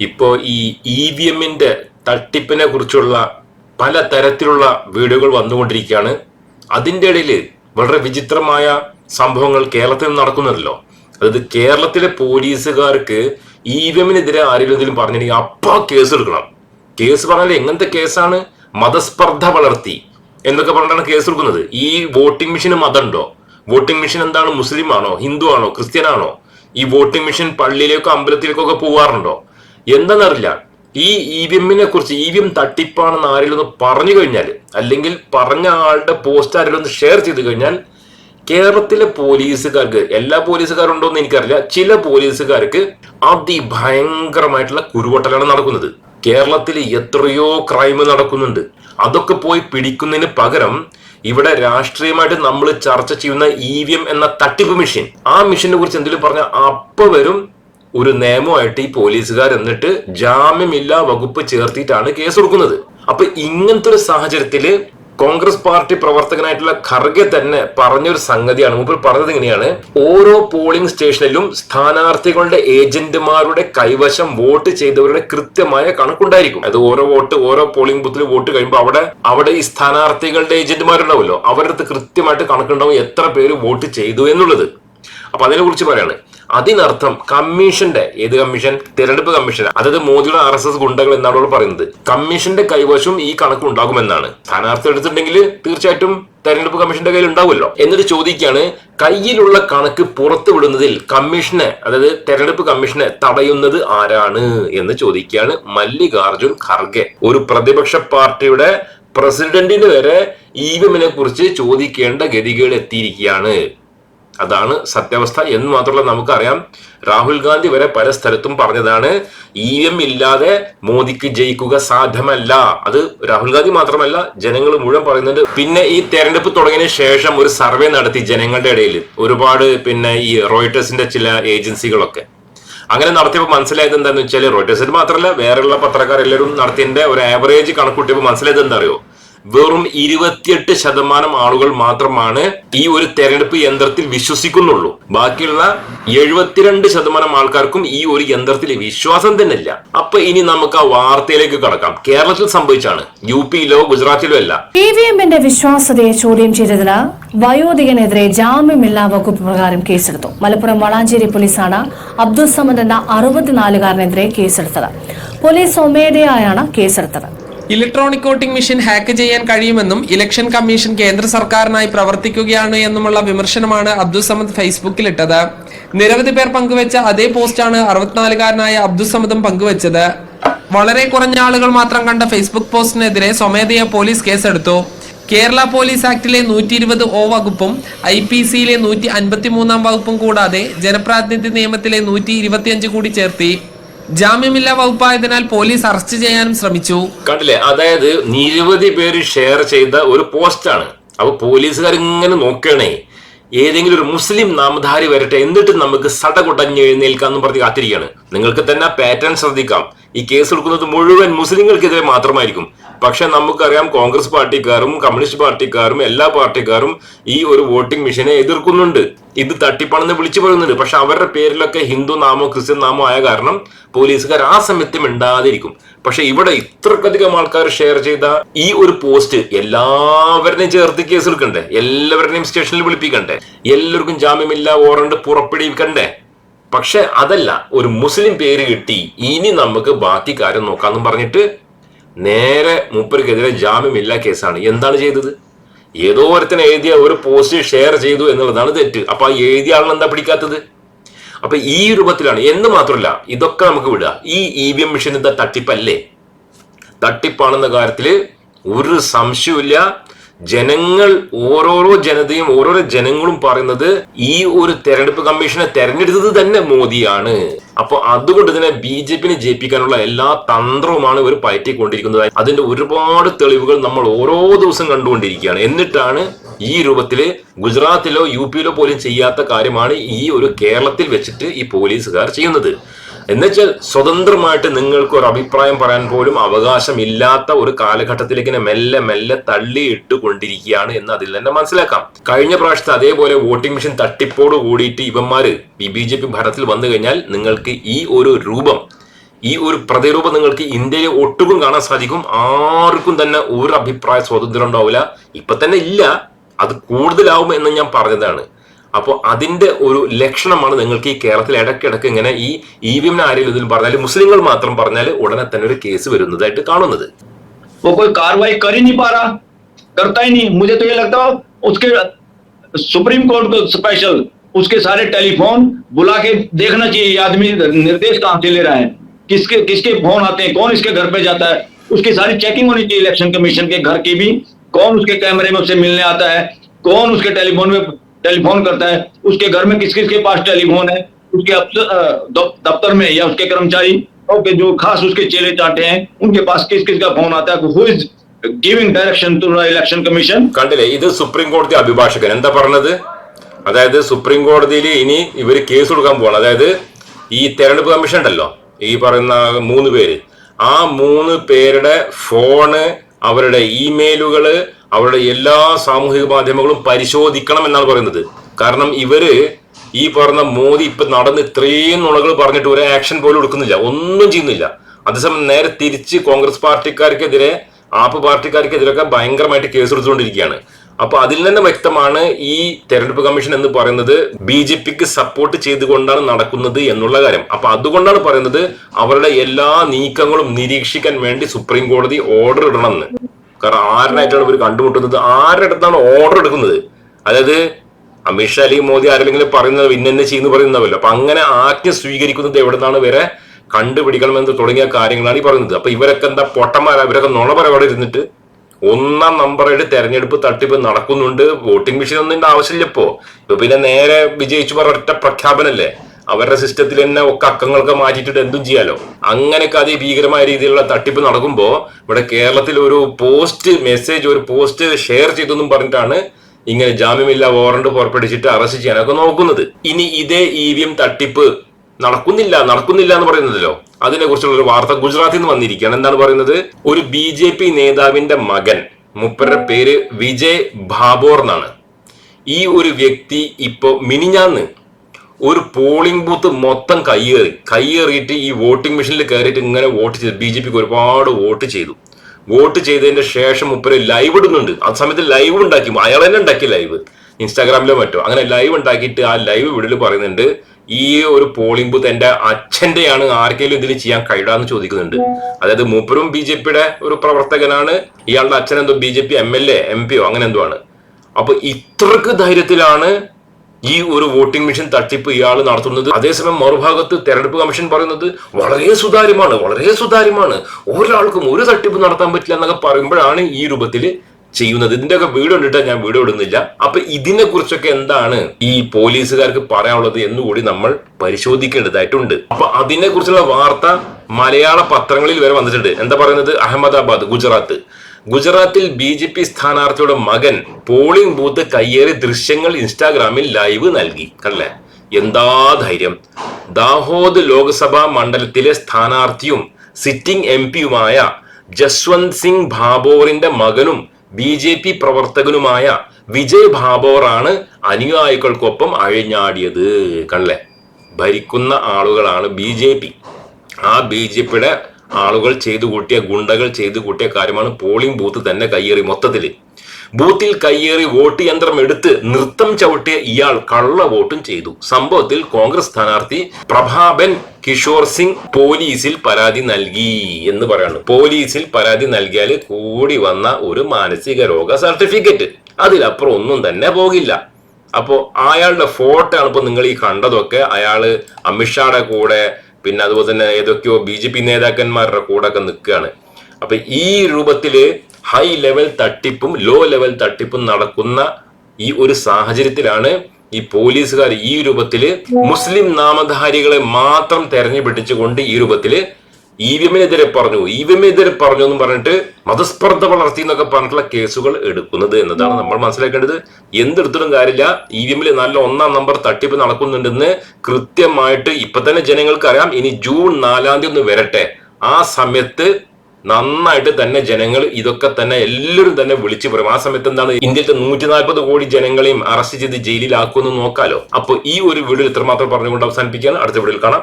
ഇപ്പോൾ ഈ E V എമ്മിന്റെ തട്ടിപ്പിനെ കുറിച്ചുള്ള പല തരത്തിലുള്ള വീഡിയോകൾ വന്നുകൊണ്ടിരിക്കുകയാണ്. അതിന്റെ ഇടയിൽ വളരെ വിചിത്രമായ സംഭവങ്ങൾ കേരളത്തിൽ നടക്കുന്നുണ്ടല്ലോ. അതായത് കേരളത്തിലെ പോലീസുകാർക്ക് ഇ വി എമ്മിനെതിരെ ആരെങ്കിലും പറഞ്ഞിട്ടുണ്ടെങ്കിൽ അപ്പോൾ കേസ് എടുക്കണം. കേസ് പറഞ്ഞാൽ എങ്ങനത്തെ കേസാണ്? മതസ്പർദ്ധ വളർത്തി എന്നൊക്കെ പറഞ്ഞിട്ടാണ് കേസ് എടുക്കുന്നത്. ഈ വോട്ടിംഗ് മെഷീന് മതമുണ്ടോ? വോട്ടിംഗ് മെഷീൻ എന്താണ്? മുസ്ലിം ആണോ ഹിന്ദു ആണോ ക്രിസ്ത്യൻ ആണോ ഈ വോട്ടിംഗ് മെഷീൻ പള്ളിയിലേക്കോ അമ്പലത്തിലേക്കോ ഒക്കെ പോവാറുണ്ടോ? എന്താണെന്നറിയില്ല ഈ ഇ വി എമ്മിനെ കുറിച്ച് ഇ വി എം തട്ടിപ്പാണെന്ന് ആരെങ്കിലും പറഞ്ഞു കഴിഞ്ഞാൽ അല്ലെങ്കിൽ പറഞ്ഞ ആളുടെ പോസ്റ്റ് ആരെങ്കിലും ഷെയർ ചെയ്ത് കഴിഞ്ഞാൽ കേരളത്തിലെ പോലീസുകാർക്ക് എല്ലാ പോലീസുകാരുണ്ടോ എന്ന് എനിക്കറിയില്ല. ചില പോലീസുകാർക്ക് അതിഭയങ്കരമായിട്ടുള്ള കുരുവട്ടലാണ് നടക്കുന്നത്. കേരളത്തിൽ എത്രയോ ക്രൈം നടക്കുന്നുണ്ട്. അതൊക്കെ പോയി പിടിക്കുന്നതിന് പകരം ഇവിടെ രാഷ്ട്രീയമായിട്ട് നമ്മൾ ചർച്ച ചെയ്യുന്ന ഇ എം എന്ന തട്ടിപ്പ് മെഷീൻ ആ മെഷീനെ കുറിച്ച് എന്തെങ്കിലും പറഞ്ഞാൽ അപ്പൊ വരും ഒരു നിയമമായിട്ട് ഈ പോലീസുകാർ എന്നിട്ട് ജാമ്യമില്ലാ വകുപ്പ് ചേർത്തിട്ടാണ് കേസ് കൊടുക്കുന്നത്. അപ്പൊ ഇങ്ങനത്തെ ഒരു സാഹചര്യത്തിൽ കോൺഗ്രസ് പാർട്ടി പ്രവർത്തകനായിട്ടുള്ള ഖർഗെ തന്നെ പറഞ്ഞൊരു സംഗതിയാണ്. മുമ്പ് പറഞ്ഞത് ഇങ്ങനെയാണ്. ഓരോ പോളിംഗ് സ്റ്റേഷനിലും സ്ഥാനാർത്ഥികളുടെ ഏജന്റുമാരുടെ കൈവശം വോട്ട് ചെയ്തവരുടെ കൃത്യമായ കണക്കുണ്ടായിരിക്കും. അത് ഓരോ വോട്ട് ഓരോ പോളിംഗ് ബൂത്തിൽ വോട്ട് കഴിയുമ്പോൾ അവിടെ അവിടെ ഈ സ്ഥാനാർത്ഥികളുടെ ഏജന്റുമാരുണ്ടാവുമല്ലോ. അവരുടെ അടുത്ത് കൃത്യമായിട്ട് കണക്കുണ്ടാവും എത്ര പേര് വോട്ട് ചെയ്തു എന്നുള്ളത്. അപ്പൊ അതിനെ കുറിച്ച് പറയാണ്. അതിനർത്ഥം കമ്മീഷന്റെ ഏത് കമ്മീഷൻ? തിരഞ്ഞെടുപ്പ് കമ്മീഷൻ അതായത് മോദിയുടെ ആർ എസ് എസ് ഗുണ്ടകൾ എന്നാണ് അവർ പറയുന്നത്. കമ്മീഷന്റെ കൈവശം ഈ കണക്ക് ഉണ്ടാകുമെന്നാണ്. സ്ഥാനാർത്ഥി എടുത്തിട്ടുണ്ടെങ്കിൽ തീർച്ചയായിട്ടും തെരഞ്ഞെടുപ്പ് കമ്മീഷന്റെ കയ്യിൽ ഉണ്ടാവുമല്ലോ. എന്നിട്ട് ചോദിക്കുകയാണ് കയ്യിലുള്ള കണക്ക് പുറത്തു വിടുന്നതിൽ കമ്മീഷനെ അതായത് തെരഞ്ഞെടുപ്പ് കമ്മീഷനെ തടയുന്നത് ആരാണ് എന്ന് ചോദിക്കുകയാണ് മല്ലികാർജുൻ ഖർഗെ. ഒരു പ്രതിപക്ഷ പാർട്ടിയുടെ പ്രസിഡന്റിന് വരെ ഇ കുറിച്ച് ചോദിക്കേണ്ട ഗതികേട് എത്തിയിരിക്കുകയാണ്. അതാണ് സത്യാവസ്ഥ എന്ന് മാത്രമല്ല നമുക്കറിയാം. രാഹുൽ ഗാന്ധി വരെ പല സ്ഥലത്തും പറഞ്ഞതാണ് ഇ എം ഇല്ലാതെ മോദിക്ക് ജയിക്കുക സാധ്യമല്ല. അത് രാഹുൽ ഗാന്ധി മാത്രമല്ല ജനങ്ങൾ മുഴുവൻ പറയുന്നുണ്ട്. പിന്നെ ഈ തെരഞ്ഞെടുപ്പ് തുടങ്ങിയതിനു ശേഷം ഒരു സർവേ നടത്തി ജനങ്ങളുടെ ഇടയിൽ ഒരുപാട് പിന്നെ ഈ റോയിട്ടേഴ്സിന്റെ ചില ഏജൻസികളൊക്കെ. അങ്ങനെ നടത്തിയപ്പോൾ മനസ്സിലായത് എന്താണെന്ന് വെച്ചാൽ റോയിട്ടേഴ്സിന് മാത്രമല്ല വേറെയുള്ള പത്രക്കാർ എല്ലാവരും നടത്തിയതിന്റെ ഒരു ആവറേജ് കണക്കൂട്ടിയപ്പോൾ മനസ്സിലായത് എന്താ അറിയോ? വെറും ഇരുപത്തിയെട്ട് ശതമാനം ആളുകൾ മാത്രമാണ് ഈ ഒരു തെരഞ്ഞെടുപ്പ് യന്ത്രത്തിൽ വിശ്വസിക്കുന്നുള്ളൂ. ബാക്കിയുള്ള എഴുപത്തിരണ്ട് ശതമാനം ആൾക്കാർക്കും ഈ ഒരു യന്ത്രത്തിൽ വിശ്വാസം തന്നെ ഇല്ല അപ്പൊ ഇനി നമുക്ക് ആ വാർത്തയിലേക്ക് കടക്കാം. കേരളത്തിൽ സംഭവിച്ചാണ്. യു പിയിലോ ഗുജറാത്തിലോ അല്ല. ഇ വി എമ്മിന്റെ വിശ്വാസതയെ ചോദ്യം ചെയ്തതിന് വയോധികനെതിരെ ജാമ്യമില്ലാ വകുപ്പ് പ്രകാരം കേസെടുത്തു. മലപ്പുറം വളാഞ്ചേരി പോലീസാണ് അബ്ദുൾ സമദ് എന്ന അറുപത്തിനാലുകാരനെതിരെ കേസെടുത്തത്. പോലീസ് സ്വമേധയായാണ് കേസെടുത്തത്. ഇലക്ട്രോണിക് വോട്ടിംഗ് മെഷീൻ ഹാക്ക് ചെയ്യാൻ കഴിയുമെന്നും ഇലക്ഷൻ കമ്മീഷൻ കേന്ദ്ര സർക്കാരിനായി പ്രവർത്തിക്കുകയാണ് എന്നുമുള്ള വിമർശനമാണ് അബ്ദുൾ സമദ് ഫേസ്ബുക്കിലിട്ടത്. നിരവധി പേർ പങ്കുവച്ച അതേ പോസ്റ്റാണ് അറുപത്തിനാലുകാരനായ അബ്ദുൾ സമദും പങ്കുവച്ചത്. വളരെ കുറഞ്ഞ ആളുകൾ മാത്രം കണ്ട ഫേസ്ബുക്ക് പോസ്റ്റിനെതിരെ സ്വമേധയാ പോലീസ് കേസെടുത്തു. കേരള പോലീസ് ആക്ടിലെ നൂറ്റി ഇരുപത് ഒ വകുപ്പും ഐ പി സിയിലെ നൂറ്റി അൻപത്തി മൂന്നാം വകുപ്പും കൂടാതെ ജനപ്രാതിനിധ്യ നിയമത്തിലെ നൂറ്റി ഇരുപത്തിയഞ്ച് കൂടി ചേർത്തി. ജാമ്യമില്ലാ വകുപ്പായതിനാൽ പോലീസ് അറസ്റ്റ് ചെയ്യാനും ശ്രമിച്ചു. കണ്ടില്ലേ? അതായത് നിരവധി പേര് ഷെയർ ചെയ്ത ഒരു പോസ്റ്റാണ്. അപ്പൊ പോലീസുകാർ ഇങ്ങനെ നോക്കണേ ഏതെങ്കിലും ഒരു മുസ്ലിം നാമധാരി വരട്ടെ എന്നിട്ട് നമുക്ക് സടകുടഞ്ഞ് എഴുന്നേൽക്കാന്ന് പറഞ്ഞ് കാത്തിരിക്കുകയാണ്. നിങ്ങൾക്ക് തന്നെ പാറ്റേൺ ശ്രദ്ധിക്കാം. ഈ കേസ് എടുക്കുന്നത് മുഴുവൻ മുസ്ലിങ്ങൾക്കെതിരെ മാത്രമായിരിക്കും. പക്ഷെ നമുക്കറിയാം കോൺഗ്രസ് പാർട്ടിക്കാരും കമ്മ്യൂണിസ്റ്റ് പാർട്ടിക്കാരും എല്ലാ പാർട്ടിക്കാരും ഈ ഒരു വോട്ടിംഗ് മെഷീനെ എതിർക്കുന്നുണ്ട്. ഇത് തട്ടിപ്പാണെന്ന് വിളിച്ചു പറയുന്നുണ്ട്. പക്ഷെ അവരുടെ പേരിലൊക്കെ ഹിന്ദു നാമോ ക്രിസ്ത്യൻ നാമോ ആയ കാരണം പോലീസുകാർ ആ സമയത്ത് മിണ്ടാതിരിക്കും. പക്ഷെ ഇവിടെ ഇത്രക്കധികം ആൾക്കാർ ഷെയർ ചെയ്ത ഈ ഒരു പോസ്റ്റ് എല്ലാവരുടെയും ചേർത്ത് കേസ് എടുക്കണ്ടേ? എല്ലാവരുടെയും സ്റ്റേഷനിൽ വിളിപ്പിക്കണ്ടേ? എല്ലാവർക്കും ജാമ്യമില്ല വാറണ്ട് പുറപ്പെടുവിക്കണ്ടേ? പക്ഷെ അതല്ല ഒരു മുസ്ലിം പേര് കിട്ടി ഇനി നമുക്ക് ബാക്കി കാര്യം നോക്കാമെന്നും പറഞ്ഞിട്ട് നേരെ മൂപ്പർക്കെതിരെ ജാമ്യമില്ല കേസാണ്. എന്താണ് ചെയ്തത്? ഏതോ ഒരുത്തൻ എഴുതിയ ഒരു പോസ്റ്റ് ഷെയർ ചെയ്തു എന്നുള്ളതാണ് തെറ്റ്. അപ്പൊ ആ എഴുതിയ ആളിന് എന്താ പിടിക്കാത്തത്? അപ്പൊ ഈ രൂപത്തിലാണ്. എന്ന് മാത്രമല്ല ഇതൊക്കെ നമുക്ക് വിടുക ഈ ഇ വി എം മെഷീൻ എന്താ തട്ടിപ്പല്ലേ? തട്ടിപ്പാണെന്ന കാര്യത്തിൽ ഒരു സംശയമില്ല ജനങ്ങൾ ഓരോരോ ജനതയും ഓരോരോ ജനങ്ങളും പറയുന്നത് ഈ ഒരു തെരഞ്ഞെടുപ്പ് കമ്മീഷനെ തെരഞ്ഞെടുത്തത് തന്നെ മോദിയാണ്. അപ്പൊ അതുകൊണ്ട് തന്നെ ബി ജെ പിനെ ജയിപ്പിക്കാനുള്ള എല്ലാ തന്ത്രവുമാണ് ഇവർ പയറ്റിക്കൊണ്ടിരിക്കുന്നത്. അതിന്റെ ഒരുപാട് തെളിവുകൾ നമ്മൾ ഓരോ ദിവസം കണ്ടുകൊണ്ടിരിക്കുകയാണ്. എന്നിട്ടാണ് ഈ രൂപത്തിൽ ഗുജറാത്തിലോ യു പിയിലോ പോലും ചെയ്യാത്ത കാര്യമാണ് ഈ ഒരു കേരളത്തിൽ വെച്ചിട്ട് ഈ പോലീസുകാർ ചെയ്യുന്നത്. എന്നുവെച്ചാൽ സ്വതന്ത്രമായിട്ട് നിങ്ങൾക്ക് ഒരു അഭിപ്രായം പറയാൻ പോലും അവകാശമില്ലാത്ത ഒരു കാലഘട്ടത്തിലേക്ക് മെല്ലെ മെല്ലെ തള്ളിയിട്ട് കൊണ്ടിരിക്കുകയാണ് എന്ന് അതിൽ തന്നെ മനസ്സിലാക്കാം. കഴിഞ്ഞ പ്രാവശ്യത്തെ അതേപോലെ വോട്ടിംഗ് മെഷീൻ തട്ടിപ്പോട് കൂടിയിട്ട് ഇവന്മാര് ബി ജെ പി ഭരണത്തിൽ വന്നു കഴിഞ്ഞാൽ നിങ്ങൾക്ക് ഈ ഒരു രൂപം ഈ ഒരു പ്രതിരൂപം നിങ്ങൾക്ക് ഇന്ത്യയിൽ ഒട്ടുക്കും കാണാൻ സാധിക്കും. ആർക്കും തന്നെ ഒരു അഭിപ്രായ സ്വാതന്ത്ര്യം ഉണ്ടാവില്ല. ഇപ്പൊ തന്നെ ഇല്ല. അത് കൂടുതലാവും എന്ന് ഞാൻ പറഞ്ഞതാണ്. അപ്പോൾ അതിന്റെ ഒരു ലക്ഷണമാണ് നിങ്ങൾക്ക് ഈ കേരളത്തിൽ ഇടയ്ക്കിടയ്ക്ക് ഇങ്ങനെ ഈ ഇ വി എമ്മിന് ആരെങ്കിലും ഇതിൽ പറഞ്ഞാൽ മുസ്ലിങ്ങൾ മാത്രം പറഞ്ഞാൽ ഉടനെ തന്നെ ഒരു കേസ് വരുന്നതായിട്ട് കാണുന്നത് वो कोई कार्रवाई कर ही नहीं पा रहा करता ही नहीं मुझे तो ये लगता है उसके सुप्रीम कोर्ट को स्पेशल उसके सारे टेलीफोन बुला के देखना चाहिए ये आदमी निर्देश कहाँ से ले रहा है किसके किसके फोन आते हैं कौन इसके घर पे जाता है उसकी सारी चेकिंग होनी चाहिए इलेक्शन कमीशन के घर की भी कौन उसके कैमरे में उससे मिलने आता है कौन उसके टेलीफोन में टेलीफोन करता है उसके घर में किस किस के पास टेलीफोन है उसके अफसर- अ, द- दफ्तर में या उसके कर्मचारी और के जो खास उसके चेले चाटे हैं उनके पास किस किस का फोन आता है who is giving direction to election commission കണ്ടില്ലേ ഇത് സുപ്രീം കോടതി അഭിഭാഷകൻ എന്താ പറഞ്ഞത് അതായത് സുപ്രീം കോടതിയിൽ ഇനി ഇവർ കേസ് കൊടുക്കാൻ പോവാണ് അതായത് ഈ തെരഞ്ഞെടുപ്പ് കമ്മീഷൻ ഉണ്ടല്ലോ ഈ പറയുന്ന മൂന്ന് പേര് ആ മൂന്ന് പേരുടെ ഫോണ് അവരുടെ ഇമെയിലുകള് അവരുടെ എല്ലാ സാമൂഹിക മാധ്യമങ്ങളും പരിശോധിക്കണം എന്നാണ് പറയുന്നത്. കാരണം ഇവർ ഈ പറഞ്ഞ മോദി ഇപ്പൊ നടന്ന് ഇത്രയും നുണകൾ പറഞ്ഞിട്ട് ഒരു ആക്ഷൻ പോലും എടുക്കുന്നില്ല. ഒന്നും ചെയ്യുന്നില്ല. അതേസമയം നേരെ തിരിച്ച് കോൺഗ്രസ് പാർട്ടിക്കാർക്കെതിരെ ആപ്പ് പാർട്ടിക്കാർക്കെതിരൊക്കെ ഭയങ്കരമായിട്ട് കേസ് എടുത്തുകൊണ്ടിരിക്കുകയാണ്. അപ്പൊ അതിൽ നിന്ന് വ്യക്തമാണ് ഈ തെരഞ്ഞെടുപ്പ് കമ്മീഷൻ എന്ന് പറയുന്നത് ബി ജെ പിക്ക് സപ്പോർട്ട് ചെയ്തുകൊണ്ടാണ് നടക്കുന്നത് എന്നുള്ള കാര്യം. അപ്പൊ അതുകൊണ്ടാണ് പറയുന്നത് അവരുടെ എല്ലാ നീക്കങ്ങളും നിരീക്ഷിക്കാൻ വേണ്ടി സുപ്രീം കോടതി ഓർഡർ ഇടണമെന്ന്. കാരണം ആരിനായിട്ടാണ് ഇവർ കണ്ടുമുട്ടുന്നത്? ആരുടെ അടുത്താണ് ഓർഡർ എടുക്കുന്നത്? അതായത് അമിത്ഷാ അല്ലെങ്കിൽ മോദി ആരെങ്കിലും പറയുന്നത് ഇന്നെ ചെയ്യുന്നു പറയുന്നവല്ലോ അപ്പൊ അങ്ങനെ ആജ്ഞ സ്വീകരിക്കുന്നത് എവിടെ നിന്നാണ് വരെ കണ്ടുപിടിക്കണമെന്ന് തുടങ്ങിയ കാര്യങ്ങളാണ് ഈ പറയുന്നത്. അപ്പൊ ഇവരൊക്കെ എന്താ പൊട്ടന്മാരാ? ഇവരൊക്കെ നുണ അവിടെ ഇരുന്നിട്ട് ഒന്നാം നമ്പറായിട്ട് തെരഞ്ഞെടുപ്പ് തട്ടിപ്പ് നടക്കുന്നുണ്ട്. വോട്ടിംഗ് മെഷീൻ ഒന്നും ആവശ്യമില്ല ഇപ്പോ പിന്നെ നേരെ വിജയിച്ചു പറഞ്ഞ ഒറ്റ പ്രഖ്യാപനല്ലേ? അവരുടെ സിസ്റ്റത്തിൽ തന്നെ ഒക്കെ അക്കങ്ങളൊക്കെ മാറ്റിയിട്ട് എന്തും ചെയ്യാലോ? അങ്ങനെയൊക്കെ അതിഭീകരമായ രീതിയിലുള്ള തട്ടിപ്പ് നടക്കുമ്പോൾ ഇവിടെ കേരളത്തിൽ ഒരു പോസ്റ്റ് മെസ്സേജ് ഒരു പോസ്റ്റ് ഷെയർ ചെയ്തെന്നും പറഞ്ഞിട്ടാണ് ഇങ്ങനെ ജാമ്യമില്ല വാറണ്ട് പുറപ്പെടുവിച്ചിട്ട് അറസ്റ്റ് ചെയ്യാനൊക്കെ നോക്കുന്നത്. ഇനി ഇതേ ഇ വി എം തട്ടിപ്പ് നടക്കുന്നില്ല നടക്കുന്നില്ല എന്ന് പറയുന്നതല്ലോ. അതിനെ കുറിച്ചുള്ള ഒരു വാർത്ത ഗുജറാത്തിൽ നിന്ന് വന്നിരിക്കുകയാണ്. എന്താണ് പറയുന്നത്? ഒരു ബി ജെ പി നേതാവിന്റെ മകൻ മുപ്പരുടെ പേര് വിജയ് ഭാബോർ എന്നാണ്. ഈ ഒരു വ്യക്തി ഇപ്പോ മിനിഞ്ഞാന്ന് ഒരു പോളിംഗ് ബൂത്ത് മൊത്തം കയ്യേറി. കയ്യേറിയിട്ട് ഈ വോട്ടിംഗ് മെഷീനിൽ കയറിയിട്ട് ഇങ്ങനെ വോട്ട് ചെയ്തു. ബി ജെ പിക്ക് ഒരുപാട് വോട്ട് ചെയ്തു. വോട്ട് ചെയ്തതിന്റെ ശേഷം മുപ്പര് ലൈവ് ഇടുന്നുണ്ട്. ആ സമയത്ത് ലൈവ് ഉണ്ടാക്കി. അയാൾ തന്നെ ഉണ്ടാക്കി ലൈവ് ഇൻസ്റ്റാഗ്രാമിലോ മറ്റോ. അങ്ങനെ ലൈവ് ഉണ്ടാക്കിയിട്ട് ആ ലൈവ് വിടൽ പറയുന്നുണ്ട് ഈ ഒരു പോളിംഗ് ബൂത്ത് എന്റെ അച്ഛന്റെയാണ്. ആർക്കെങ്കിലും ഇതിൽ ചെയ്യാൻ കഴിയാന്ന് ചോദിക്കുന്നുണ്ട്. അതായത് മൂപ്പരും ബി ജെ പിയുടെ ഒരു പ്രവർത്തകനാണ്. ഇയാളുടെ അച്ഛൻ എന്തോ B J P M L A M പിയോ അങ്ങനെ എന്തോ ആണ്. അപ്പൊ ഇത്രക്ക് ധൈര്യത്തിലാണ് ഈ ഒരു വോട്ടിംഗ് മെഷീൻ തട്ടിപ്പ് ഇയാൾ നടത്തുന്നത്. അതേസമയം മറുഭാഗത്ത് തെരഞ്ഞെടുപ്പ് കമ്മീഷൻ പറയുന്നത് വളരെ സുതാര്യമാണ് വളരെ സുതാര്യമാണ്. ഒരാൾക്കും ഒരു തട്ടിപ്പ് നടത്താൻ പറ്റില്ല എന്നൊക്കെ പറയുമ്പോഴാണ് ഈ രൂപത്തിൽ ചെയ്യുന്നത്. ഇതിന്റെയൊക്കെ വീഡിയോ കണ്ടിട്ട് ഞാൻ വീഡിയോ ഇടുന്നില്ല. അപ്പൊ ഇതിനെ കുറിച്ചൊക്കെ എന്താണ് ഈ പോലീസുകാർക്ക് പറയാനുള്ളത് എന്നുകൂടി നമ്മൾ പരിശോധിക്കേണ്ടതായിട്ടുണ്ട്. അപ്പൊ അതിനെ കുറിച്ചുള്ള വാർത്ത മലയാള പത്രങ്ങളിൽ വരെ വന്നിട്ടുണ്ട്. എന്താ പറയുന്നത്? അഹമ്മദാബാദ് ഗുജറാത്ത്. ഗുജറാത്തിൽ ബി ജെ പി സ്ഥാനാർത്ഥിയുടെ മകൻ പോളിംഗ് ബൂത്ത് കയ്യേറി ദൃശ്യങ്ങൾ ഇൻസ്റ്റാഗ്രാമിൽ ലൈവ് നൽകി. കണ്ടല്ലേ എന്താ ധൈര്യം? ദാഹോദ് ലോക്സഭാ മണ്ഡലത്തിലെ സ്ഥാനാർത്ഥിയും സിറ്റിംഗ് എം പിയുമായ ജസ്വന്ത് സിംഗ് ഭാബോറിന്റെ മകനും ബി ജെ പി പ്രവർത്തകനുമായ വിജയ് ഭാബോറാണ് അനുയായികൾക്കൊപ്പം അഴിഞ്ഞാടിയത്. കണ്ടല്ലേ ഭരിക്കുന്ന ആളുകളാണ് ബി ജെ പി. ആ ബി ജെ പിയുടെ ആളുകൾ ചെയ്തു കൂട്ടിയ ഗുണ്ടകൾ ചെയ്തു കൂട്ടിയ കാര്യമാണ് പോളിംഗ് ബൂത്ത് തന്നെ കയ്യേറി മൊത്തത്തിൽ ബൂത്തിൽ കയ്യേറി വോട്ട് യന്ത്രം എടുത്ത് നൃത്തം ചവിട്ടിയ ഇയാൾ കള്ള വോട്ടും ചെയ്തു. സംഭവത്തിൽ കോൺഗ്രസ് സ്ഥാനാർത്ഥി പ്രഭാബൻ കിഷോർ സിംഗ് പോലീസിൽ പരാതി നൽകി എന്ന് പറയാണ്. പോലീസിൽ പരാതി നൽകിയാൽ കൂടി വന്ന ഒരു മാനസിക രോഗ സർട്ടിഫിക്കറ്റ്. അതിലപ്പുറം ഒന്നും തന്നെ പോകില്ല. അപ്പോ അയാളുടെ ഫോട്ടോ ആണ് ഇപ്പൊ നിങ്ങൾ ഈ കണ്ടതൊക്കെ. അയാൾ അമിത്ഷായുടെ കൂടെ പിന്നെ അതുപോലെ തന്നെ ഏതൊക്കെയോ ബി ജെ പി നേതാക്കന്മാരുടെ കൂടെ ഒക്കെ നിൽക്കുകയാണ്. അപ്പൊ ഈ രൂപത്തിൽ ഹൈ ലെവൽ തട്ടിപ്പും ലോ ലെവൽ തട്ടിപ്പും നടക്കുന്ന ഈ ഒരു സാഹചര്യത്തിലാണ് ഈ പോലീസുകാർ ഈ രൂപത്തിൽ മുസ്ലിം നാമധാരികളെ മാത്രം തെരഞ്ഞു പിടിച്ചുകൊണ്ട് ഈ രൂപത്തിൽ ഇ വി എമ്മിനെതിരെ പറഞ്ഞു. ഇ വി എമ്മിനെതിരെ പറഞ്ഞു എന്ന് പറഞ്ഞിട്ട് മതസ്പർദ്ധ വളർത്തി എന്നൊക്കെ പറഞ്ഞിട്ടുള്ള കേസുകൾ എടുക്കുന്നത് എന്നതാണ് നമ്മൾ മനസ്സിലാക്കേണ്ടത്. എന്തെടുത്തിട്ടും കാര്യമില്ല. ഇ വി എമ്മിൽ നല്ല ഒന്നാം നമ്പർ തട്ടിപ്പ് നടക്കുന്നുണ്ടെന്ന് കൃത്യമായിട്ട് ഇപ്പൊ തന്നെ ജനങ്ങൾക്ക് അറിയാം ഇനി ജൂൺ നാലാം തീയതി ഒന്ന് വരട്ടെ. ആ സമയത്ത് നന്നായിട്ട് തന്നെ ജനങ്ങൾ ഇതൊക്കെ തന്നെ എല്ലാവരും തന്നെ വിളിച്ചു പറയും. ആ സമയത്ത് എന്താണ്? ഇന്ത്യയിലത്തെ നൂറ്റി നാൽപ്പത് കോടി ജനങ്ങളെയും അറസ്റ്റ് ചെയ്ത് ജയിലിലാക്കുമെന്ന് നോക്കാലോ. അപ്പൊ ഈ ഒരു വീഡിയോ ഇത്രമാത്രം പറഞ്ഞുകൊണ്ട് അവസാനിപ്പിക്കുകയാണ്. അടുത്ത വീഡിയോയിൽ കാണാം.